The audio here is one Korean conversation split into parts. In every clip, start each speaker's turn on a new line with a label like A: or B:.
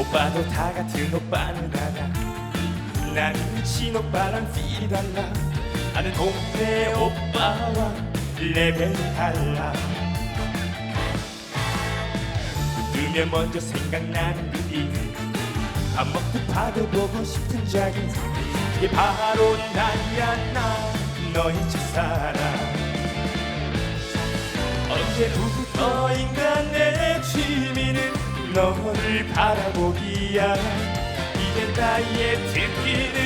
A: 오빠도 다 같은 오빠는 하나 나는 친오빠랑 필이 달라. 나는 동네 오빠와 레벨이 달라. 뜨면 먼저 생각나는 그이밥 먹고 파도 보고 싶은 자기 그게 바로 나야 나. 너의 첫사랑. 언제부터인가 내 취미는 너 를 바라보기야 이젠 나의 특기는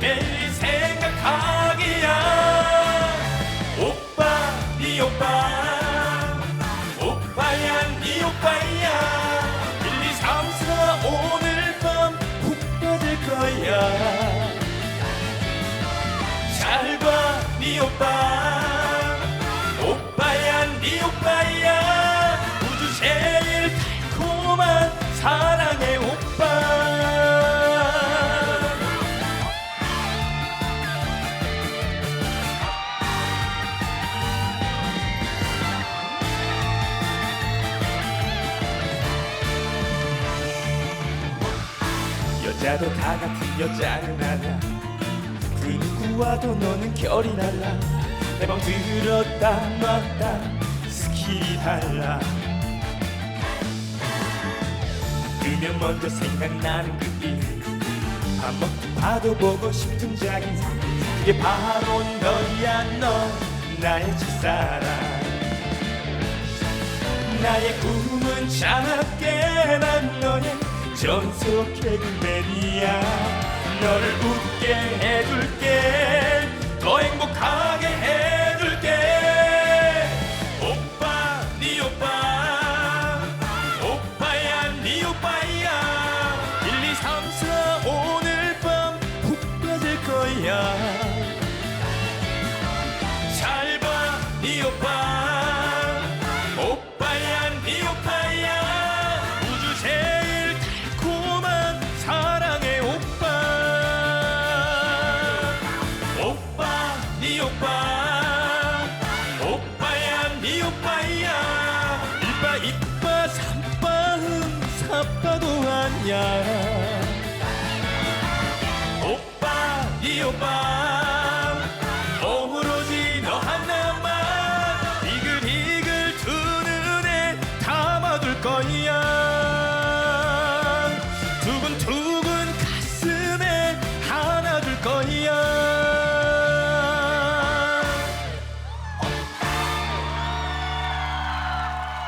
A: 매일 생각하기야 오빠 네 오빠. 오빠야 네 오빠야. 1, 2, 3, 4 오늘 밤푹 빠질 거야. 잘봐네 오빠 여자도 다 같은 여자는 알아. 그 누구와도 너는 결이 달라. 내방 들었다 놨다 스킬이 달라. 뜨면 먼저 생각나는 그일밥 먹고 파도 보고 싶은 자기 그게 바로 너야 너. 나의 첫사랑. 나의 꿈은 차갑게 난 너의 전속 개그맨이야 너를 웃게 해줄게. 더 행복하게 해줄게. 오빠 네 오빠. 오빠야 네 오빠야. 1, 2, 3, 4 오늘 밤푹 빠질 거야. 잘봐네 오빠 있냐 오빠 이 오빠 오로지 너 하나만 이글이글 두 눈에 담아둘 거야.